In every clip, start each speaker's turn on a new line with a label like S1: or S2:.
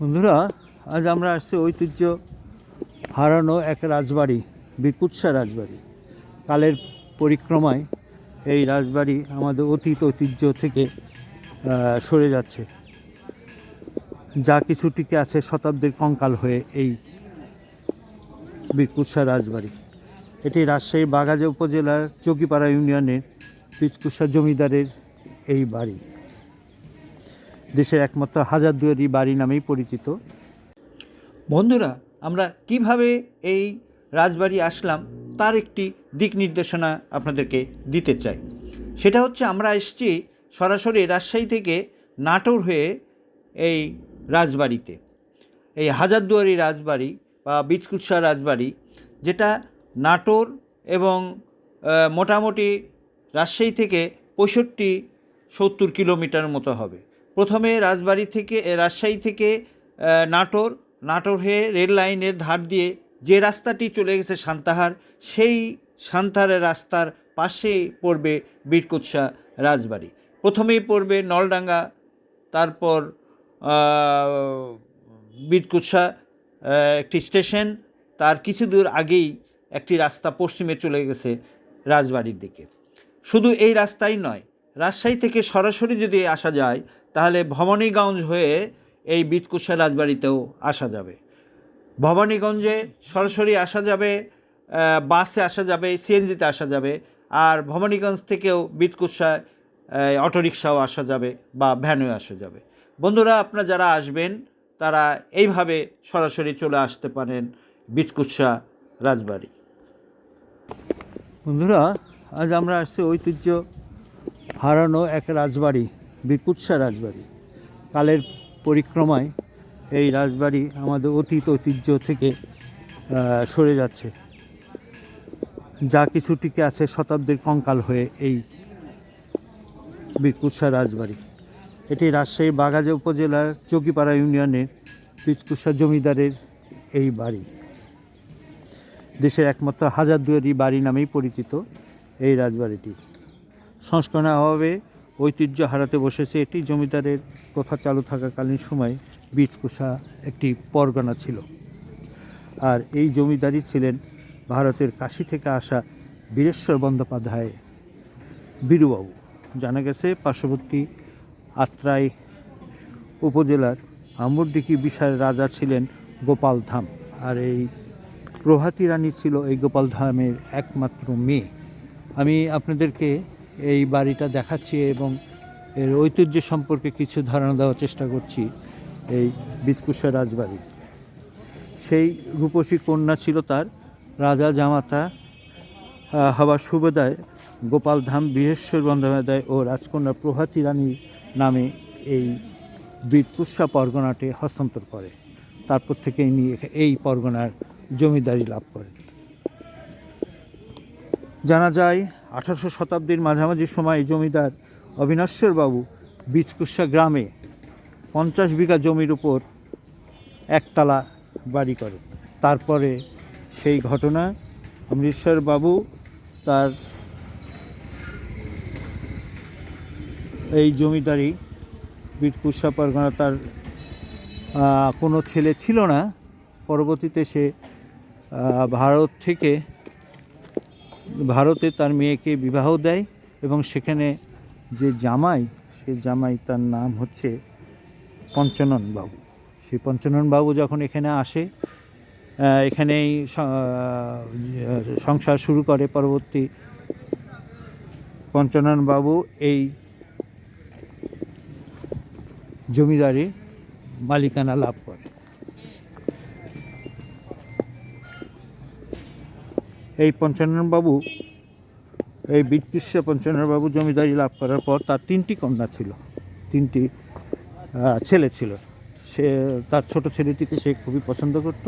S1: বন্ধুরা, আজ আমরা আসছি ঐতিহ্য হারানো এক রাজবাড়ি বিকুৎসা রাজবাড়ি। কালের পরিক্রমায় এই রাজবাড়ি আমাদের অতীত ঐতিহ্য থেকে সরে যাচ্ছে। যা কিছু টিকে আছে শতাব্দীর কঙ্কাল হয়ে এই বিকুৎসা রাজবাড়ি। এটি রাজশাহী বাগাজা উপজেলার চকিপাড়া ইউনিয়নের বিকুৎসা জমিদারের এই বাড়ি। দেশের একমাত্র হাজারদুয়ারি বাড়ি নামেই পরিচিত। বন্ধুরা, আমরা কীভাবে এই রাজবাড়ি আসলাম তার একটি দিক নির্দেশনা আপনাদেরকে দিতে চাই। সেটা হচ্ছে আমরা এসেছি সরাসরি রাজশাহী থেকে নাটোর হয়ে এই রাজবাড়িতে। এই হাজারদুয়ারি রাজবাড়ি বা বিচকুৎসা রাজবাড়ি, যেটা নাটোর এবং মোটামুটি রাজশাহী থেকে পঁয়ষট্টি সত্তর কিলোমিটার মতো হবে। প্রথমে রাজবাড়ি থেকে রাজশাহী থেকে নাটোর নাটোর হয়ে রেল লাইনের ধার দিয়ে যে রাস্তাটি চলে গেছে সান্তাহার, সেই সান্তাহারের রাস্তার পাশে পড়বে বীরকুৎসা রাজবাড়ি। প্রথমেই পড়বে নলডাঙ্গা, তারপর বীরকুৎসা একটি স্টেশন, তার কিছু দূর আগেই একটি রাস্তা পশ্চিমে চলে গেছে রাজবাড়ির দিকে। শুধু এই রাস্তাই নয়, রাজশাহী থেকে সরাসরি যদি আসা যায় তাহলে ভবানীগঞ্জ হয়ে এই বিতকুষা রাজবাড়িতেও আসা যাবে। ভবানীগঞ্জে সরাসরি আসা যাবে বাসে আসা যাবে, সিএনজিতে আসা যাবে, আর ভবানীগঞ্জ থেকেও বিতকুষা অটোরিকশাও আসা যাবে বা ভ্যানেও আসা যাবে। বন্ধুরা, আপনারা যারা আসবেন, তারা এইভাবে সরাসরি চলে আসতে পারেন বিতকুৎসা রাজবাড়ি। বন্ধুরা, আজ আমরা আসছি ঐতিহ্য হারানো এক রাজবাড়ি। বিকুৎসা রাজবাড়ি। কালের পরিক্রমায় এই রাজবাড়ি আমাদের অতীত ঐতিহ্য থেকে সরে যাচ্ছে। যা কিছু টিকে আছে শতাব্দীর কঙ্কাল হয়ে এই বিকুৎসা রাজবাড়ি। এটি রাজশাহী বাগাজা উপজেলার চৌকিপাড়া ইউনিয়নের বিকুৎসা জমিদারের এই বাড়ি। দেশের একমাত্র হাজারদুয়ারি বাড়ি নামেই পরিচিত এই রাজবাড়িটি। সংস্করণের অভাবে ঐতিহ্য হারাতে বসেছে। এটি জমিদারের প্রথা চালু থাকাকালীন সময় বীজকুষা একটি পরগনা ছিল। আর এই জমিদারই ছিলেন ভারতের কাশী থেকে আসা বীরেশ্বর বন্দ্যোপাধ্যায় বীরুবাবু। জানা গেছে, পার্শ্ববর্তী আত্রাই উপজেলার আমরডিকি বিষয়ের রাজা ছিলেন গোপাল ধাম। আর এই প্রভাতী রানী ছিল এই গোপাল ধামের একমাত্র মেয়ে। আমি আপনাদেরকে এই বাড়িটা দেখাচ্ছি এবং এর ঐতিহ্য সম্পর্কে কিছু ধারণা দেওয়ার চেষ্টা করছি এই বিতকুষা রাজবাড়ি। সেই রূপসী কন্যা ছিল তার রাজা জামাতা হওয়ার সুবেদায় গোপাল ধাম বৃহেশ্বর বন্দ্যোপাধ্যায় ও রাজকন্যা প্রভাতী রানীর নামে এই বীরকুৎসা পরগনাটি হস্তান্তর করে। তারপর থেকে ইনি এই পরগনার জমিদারি লাভ করেন। জানা যায় আঠারোশো শতাব্দীর মাঝামাঝি সময় জমিদার অবিনশ্বর বাবু বীজকুৎসা গ্রামে পঞ্চাশ বিঘা জমির উপর একতলা বাড়ি করে তারপরে সেই ঘটনা অমৃশ্বর বাবু তার এই জমিদারি বীরকুৎসা পরগনা তার কোনো ছেলে ছিল না। পরবর্তীতে সে ভারত থেকে ভারতে তার মেয়েকে বিবাহ দেয় এবং সেখানে যে জামাই, সে জামাই তার নাম হচ্ছে পঞ্চানন বাবু। সেই পঞ্চানন বাবু যখন এখানে আসে এখানেই সংসার শুরু করে পরবর্তী পঞ্চানন বাবু এই জমিদারি মালিকানা লাভ করে। এই পঞ্চাননবাবু এই বীরকৃষ্ণ পঞ্চাননবাবু জমিদারি লাভ করার পর তার তিনটি কন্যা ছিল, তিনটি ছেলে ছিল। সে, তার ছোট ছেলেটিকে সে খুবই পছন্দ করত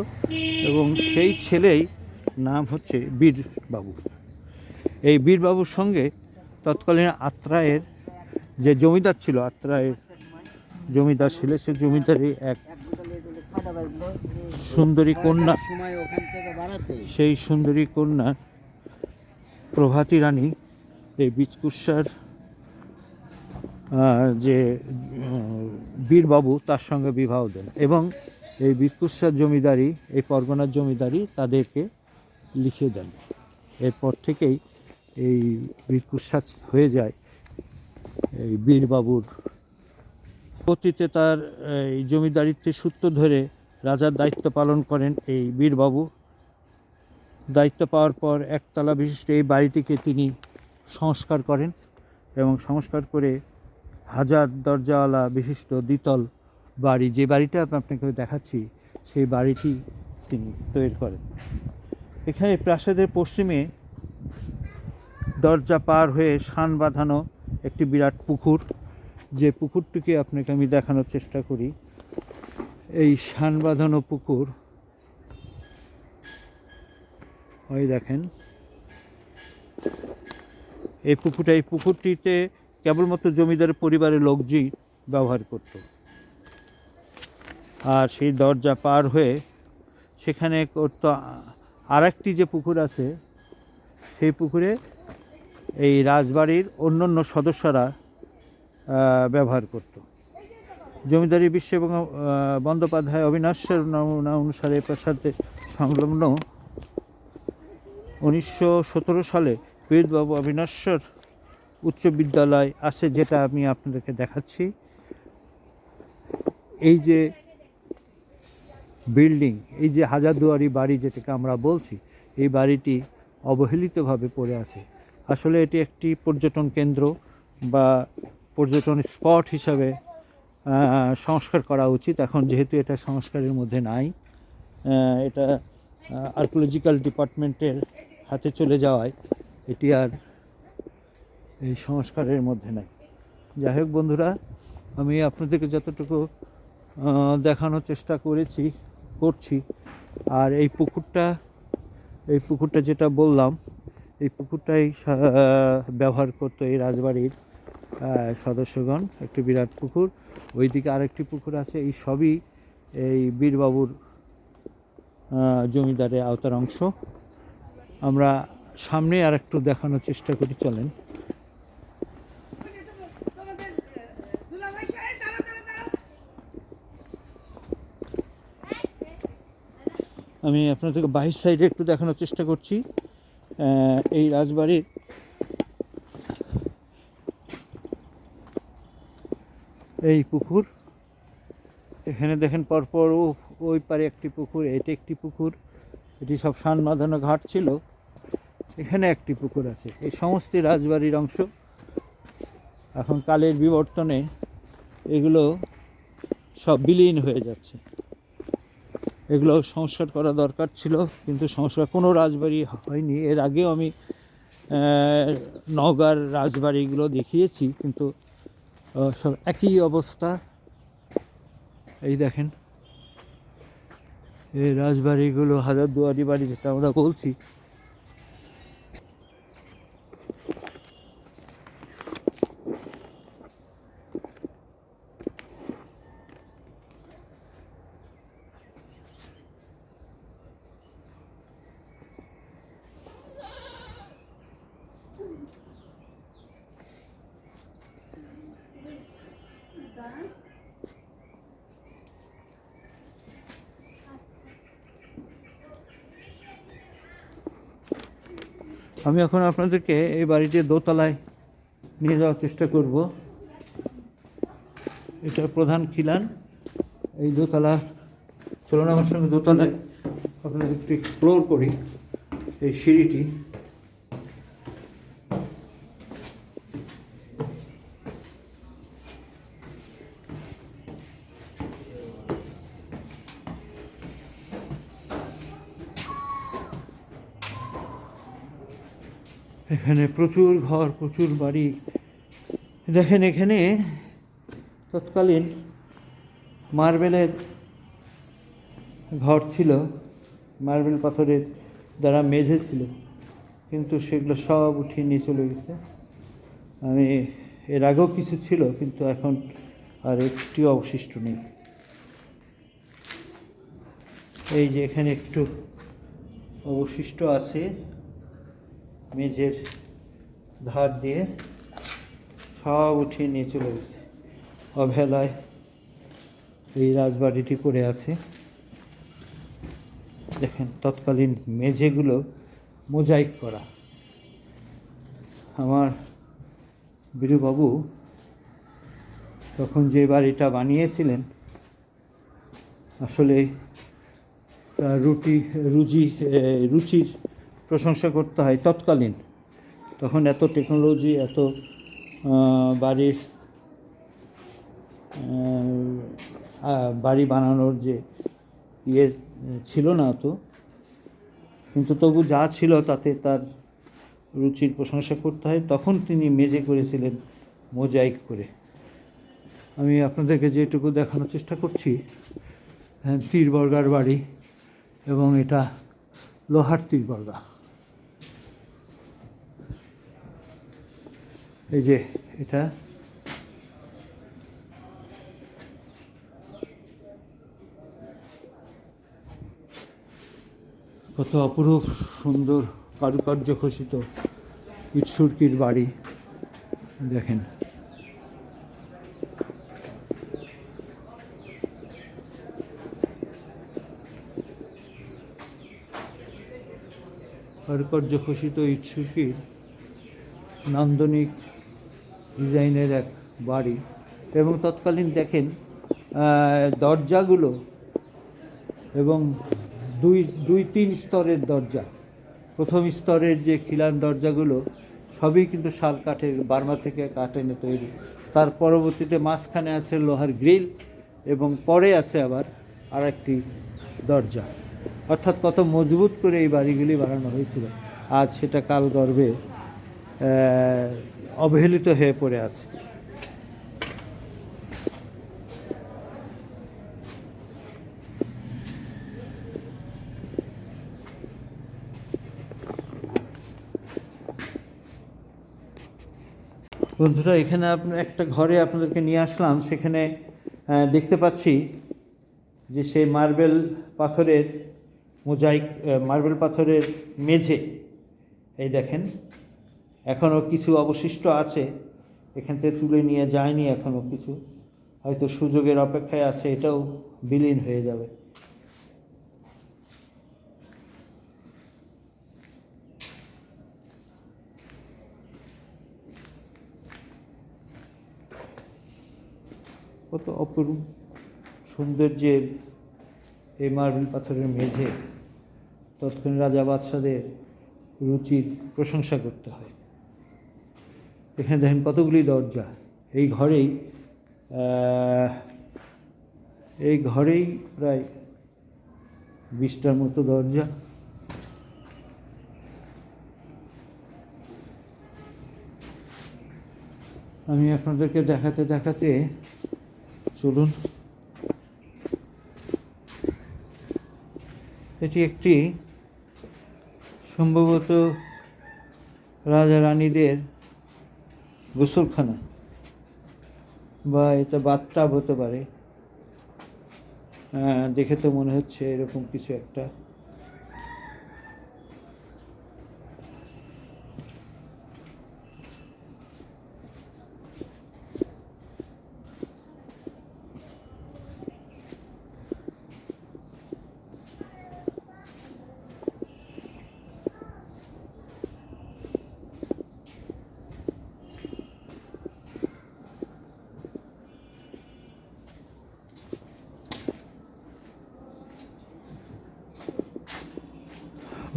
S1: এবং সেই ছেলেই নাম হচ্ছে বীরবাবু এই বীরবাবুর সঙ্গে তৎকালীন আত্রায়ের যে জমিদার ছিল, আত্রায়ের জমিদার ছিল, সে জমিদারি এক সুন্দরী কন্যা। সেই সুন্দরী কন্যা প্রভাতী রানী এই বীজকুৎসার আহ, যে বীরবাবু তার সঙ্গে বিবাহ দেন। এবং এই বীরকুৎসার জমিদারি এই পরগনার জমিদারি তাদেরকে লিখে দেন। এরপর থেকেই এই বীরকুৎসা হয়ে যায় এই বীরবাবুর অতীতে তার, এই জমিদারিত্বের সূত্র ধরে রাজার দায়িত্ব পালন করেন এই বীরবাবু। দায়িত্ব পাওয়ার পর একতলা বিশিষ্ট এই বাড়িটিকে তিনি সংস্কার করেন এবং সংস্কার করে হাজার দরজাওয়ালা বিশিষ্ট দ্বিতল বাড়ি, যে বাড়িটা আপনাকে দেখাচ্ছি, সেই বাড়িটি তিনি তৈরি করেন। এখানে প্রাসাদের পশ্চিমে দরজা পার হয়ে শান বাঁধানো একটি বিরাট পুকুর। যে পুকুরটিকে আপনাকে আমি দেখানোর চেষ্টা করি, এই শান বাঁধানো পুকুর, ওই দেখেন। এই পুকুরটা, এই পুকুরটিতে কেবলমাত্র জমিদার পরিবারের লোকজি ব্যবহার করত। আর সেই দরজা পার হয়ে সেখানে করত আর একটি যে পুকুর আছে, সেই পুকুরে এই রাজবাড়ির অন্য অন্য সদস্যরা ব্যবহার করত। জমিদারি বিশ্ব এবং বন্দ্যোপাধ্যায় অবিনাশের নমুনা অনুসারে প্রাসাদের সংলগ্ন উনিশশো সতেরো সালে বীরবাবু অবিনশ্বর উচ্চ বিদ্যালয় আছে যেটা আমি আপনাদেরকে দেখাচ্ছি। এই যে বিল্ডিং, এই যে হাজারদুয়ারি বাড়ি যেটাকে আমরা বলছি, এই বাড়িটি অবহেলিতভাবে পড়ে আছে। আসলে এটি একটি পর্যটন কেন্দ্র বা পর্যটন স্পট হিসাবে সংস্কার করা উচিত। এখন যেহেতু এটা সংস্কারের মধ্যে নাই এটা আর্কোলজিক্যাল ডিপার্টমেন্টের হাতে চলে যাওয়ায় এটি আর এই সংস্কারের মধ্যে নাই। যাই হোক বন্ধুরা, আমি আপনাদেরকে যতটুকু দেখানোর চেষ্টা করেছি, করছি, আর এই পুকুরটা এই পুকুরটা যেটা বললাম, এই পুকুরটাই ব্যবহার করতো এই রাজবাড়ির সদস্যগণ, একটি বিরাট পুকুর, ওইদিকে আরেকটি পুকুর আছে, এই সবই এই বীরবাবুর জমিদারের আওতার অংশ। আমরা সামনে আর একটু দেখানোর চেষ্টা করি, চলেন। আমি আপনাদেরকে বাহির সাইডে একটু দেখানোর চেষ্টা করছি। এই রাজবাড়ির এই পুকুর। এখানে দেখেন পরপর ওই পারে একটি পুকুর, এটি একটি পুকুর। এটি সব সান বাঁধানো ঘাট ছিল। এখানে একটি পুকুর আছে। এই সমস্ত রাজবাড়ির অংশ। এখন কালের বিবর্তনে এগুলো সব বিলীন হয়ে যাচ্ছে। এগুলো সংস্কার করা দরকার ছিল, কিন্তু সংস্কার কোনো রাজবাড়ি হয়নি। এর আগেও আমি নওগাঁর রাজবাড়িগুলো দেখিয়েছি, কিন্তু সব একই অবস্থা। এই দেখেন এই রাজবাড়িগুলো হাজারদুয়ারি বাড়ি যেটা আমরা বলছি আমি এখন আপনাদেরকে এই বাড়িটির দোতলায় নিয়ে যাওয়ার চেষ্টা করব। এটা প্রধান খিলান। এই দোতলা চলুন আমার সঙ্গে দোতলায় আপনাদের একটু এক্সপ্লোর করি এই সিঁড়িটি। এখানে প্রচুর ঘর, প্রচুর বাড়ি। দেখেন এখানে তৎকালীন মার্বেলের ঘর ছিল, মার্বেল পাথরের দ্বারা মেঝে ছিল, কিন্তু সেগুলো সব উঠিয়ে নিয়ে চলে গেছে। আমি এর আগেও কিছু ছিল, কিন্তু এখন আর একটিও অবশিষ্ট নেই। এই যে এখানে একটু অবশিষ্ট আছে। মেঝের ধার দিয়ে সব উঠিয়ে নিয়ে চলে গেছে। অবহেলায় এই রাজবাড়িটি পড়ে আছে। দেখেন, তৎকালীন মেঝেগুলো মোজাইক করা। আমার বীরুবাবু তখন যে বাড়িটা বানিয়েছিলেন, আসলে রুটি, রুজি রুচির প্রশংসা করতে হয় তৎকালীন। তখন এত টেকনোলজি এত বাড়ির বাড়ি বানানোর যে ইয়ে ছিল না তো কিন্তু তবু যা ছিল তাতে তার রুচির প্রশংসা করতে হয়। তখন তিনি মেজে করেছিলেন মোজাইক করে। আমি আপনাদেরকে যেটুকু দেখানোর চেষ্টা করছি হ্যাঁ, তীরবর্গার বাড়ি এবং এটা লোহার তীরবর্গা। এই যে, এটা। কত অপরূপ সুন্দর কারুকার্য খচিত ইটসুরকির বাড়ি। দেখেন। কারুকার্য খচিত ইটসুরকির নান্দনিক ডিজাইনের এক বাড়ি এবং তৎকালীন দেখেন দরজাগুলো এবং দুই দুই, তিন স্তরের দরজা। প্রথম স্তরের যে খিলান দরজাগুলো, সবই কিন্তু শাল কাঠের, বার্মা থেকে কাঠ এনে তৈরি। তার পরবর্তীতে মাঝখানে আছে লোহার গ্রিল এবং পরে আছে আবার আরেকটি দরজা। অর্থাৎ কত মজবুত করে এই বাড়িগুলি বানানো হয়েছিল। আজ সেটা কাল গর্বে অবহেলিত হয়ে পড়ে আছে। বন্ধুরা, এখানে আপনার একটা ঘরে আপনাদেরকে নিয়ে আসলাম। সেখানে দেখতে পাচ্ছি যে সেই মার্বেল পাথরের মোজাইক মার্বেল পাথরের মেঝে। এই দেখেন এখনও কিছু অবশিষ্ট আছে, এখান থেকে তুলে নিয়ে যায়নি এখনও কিছু। হয়তো সুযোগের অপেক্ষায় আছে, এটাও বিলীন হয়ে যাবে। কত অপরূপ সৌন্দর্যের এই মার্বেল পাথরের মেঝে। তৎকালীন রাজা বাদশাদের রুচির প্রশংসা করতে হয়। এখানে দেখেন কতগুলি দরজা। এই ঘরেই এই ঘরেই প্রায় বিশটার মতো দরজা। আমি আপনাদেরকে দেখাতে দেখাতে চলুন। এটি একটি সম্ভবত রাজা রানীদের গোসলখানা। বা এটা বাথটাব হতে পারে। দেখে তো মনে হচ্ছে এরকম কিছু একটা।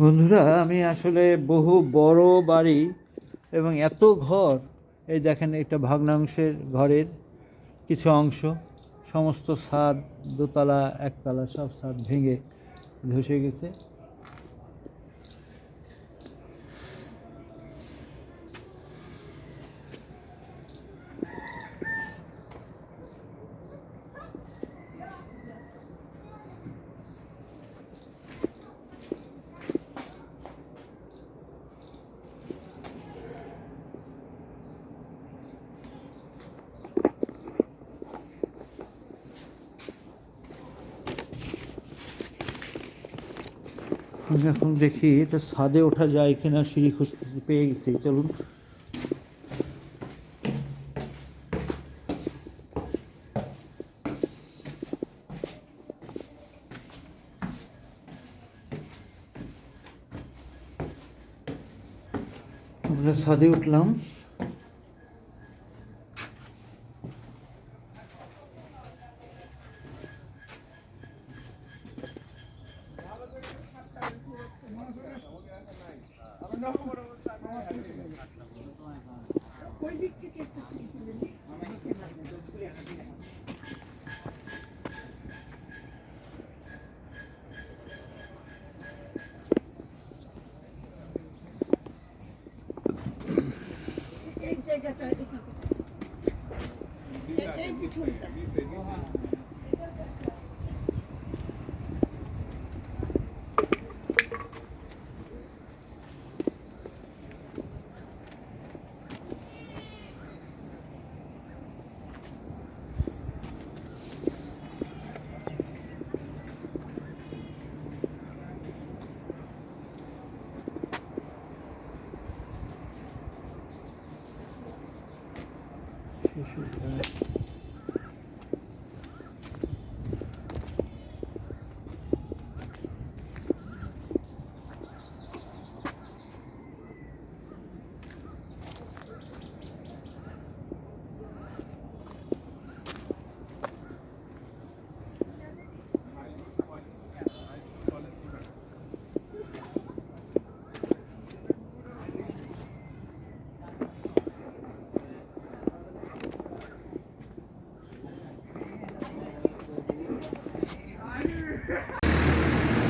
S1: বন্ধুরা, আমি আসলে বহু বড় বাড়ি এবং এত ঘর, এই দেখেন একটা ভগ্নাংশের ঘরের কিছু অংশ, সমস্ত ছাদ, দোতলা, একতলা সব ছাদ ভেঙে ধসে গেছে। আমি এখন দেখি এটা ছাদে ওঠা যায় কিনা সিঁড়ি খুঁজতে পেয়ে গেছি চলুন আমরা ছাদে উঠলাম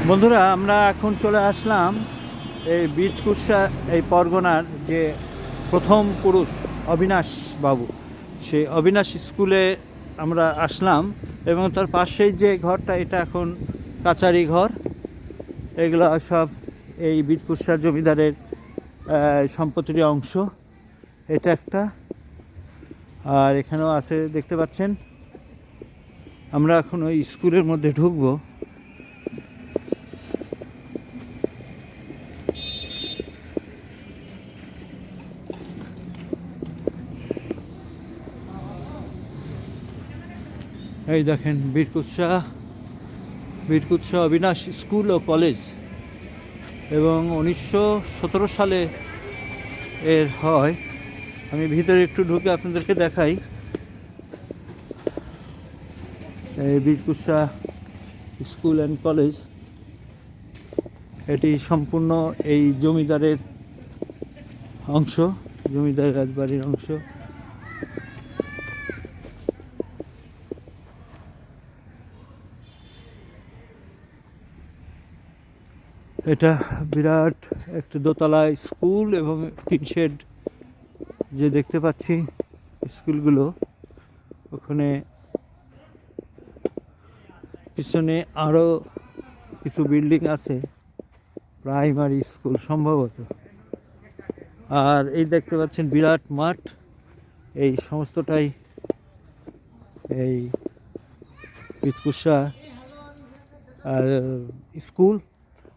S1: বন্ধুরা, আমরা এখন চলে আসলাম এই বীজকুৎসা এই পরগনার যে প্রথম পুরুষ অবিনাশ বাবু। সেই অবিনাশ স্কুলে আমরা আসলাম এবং তার পাশেই যে ঘরটা, এটা এখন কাচারি ঘর। এগুলো সব এই বীজকুৎসা জমিদারের সম্পত্তির অংশ। এটা একটা। আর এখানেও আছে, দেখতে পাচ্ছেন? আমরা এখন ওই স্কুলের মধ্যে ঢুকবো। এই দেখেন বীরকুৎসা বীরকুৎসা অবিনাশ স্কুল ও কলেজ। এবং উনিশশো সতেরো সালে এর হয়। আমি ভিতরে একটু ঢুকে আপনাদেরকে দেখাই। এই বীরকুৎসা স্কুল অ্যান্ড কলেজ। এটি সম্পূর্ণ এই জমিদারের অংশ, জমিদার রাজবাড়ির অংশ। এটা বিরাট একটা দোতলা স্কুল এবং টিন শেড যে দেখতে পাচ্ছি স্কুলগুলো, ওখানে পিছনে আরও কিছু বিল্ডিং আছে, প্রাইমারি স্কুল সম্ভবত। আর এই দেখতে পাচ্ছেন বিরাট মাঠ, এই সমস্তটাই এই পিতকুষা স্কুল।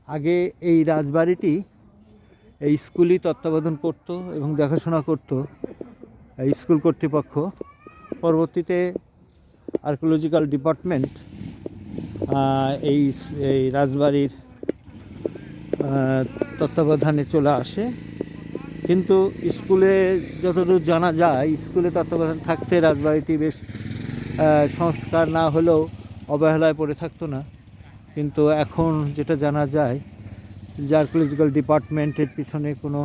S1: আগে এই রাজবাড়িটি এই স্কুলই তত্ত্বাবধান করত এবং দেখাশোনা করত স্কুল কর্তৃপক্ষ। পরবর্তীতে আর্কিওলজিক্যাল ডিপার্টমেন্ট এই এই রাজবাড়ির তত্ত্বাবধানে চলে আসে। কিন্তু স্কুলে যতদূর জানা যায়, স্কুলে তত্ত্বাবধান থাকতে রাজবাড়িটি বেশ সংস্কার না হলেও অবহেলায় পড়ে থাকতো না। কিন্তু এখন যেটা জানা যায় যে আর্কিওলজিক্যাল ডিপার্টমেন্টের পিছনে কোনো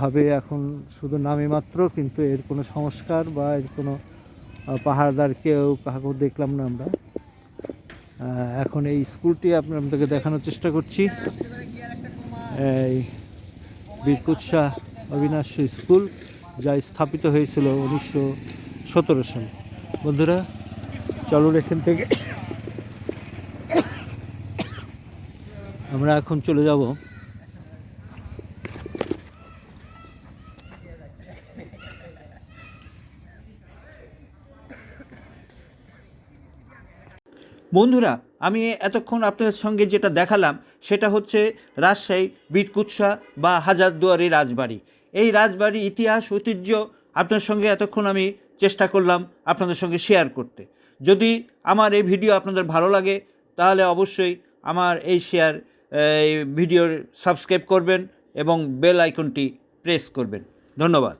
S1: ভাবে এখন শুধু নামে মাত্র কিন্তু এর কোনো সংস্কার বা এর কোনো আহ, পাহারাদার কেউ কাউকে দেখলাম না আমরা। এখন এই স্কুলটি আপনাদেরকে দেখানোর চেষ্টা করছি। এই বীরকুৎসা অবিনাশ স্কুল যা স্থাপিত হয়েছিল উনিশশো সতেরো সালে। বন্ধুরা চলুন এখান থেকে আমরা এখন চলে যাব। বন্ধুরা, আমি এতক্ষণ আপনাদের সঙ্গে যেটা দেখালাম, সেটা হচ্ছে রাজশাহী বীরকুৎসা বা হাজারদুয়ারি রাজবাড়ি। এই রাজবাড়ির ইতিহাস, ঐতিহ্য আপনার সঙ্গে এতক্ষণ আমি চেষ্টা করলাম আপনাদের সঙ্গে শেয়ার করতে। যদি আমার এই ভিডিও আপনাদের ভালো লাগে, তাহলে অবশ্যই আমার এই শেয়ার এই ভিডিওর সাবস্ক্রাইব করবেন এবং বেল আইকনটি প্রেস করবেন। ধন্যবাদ।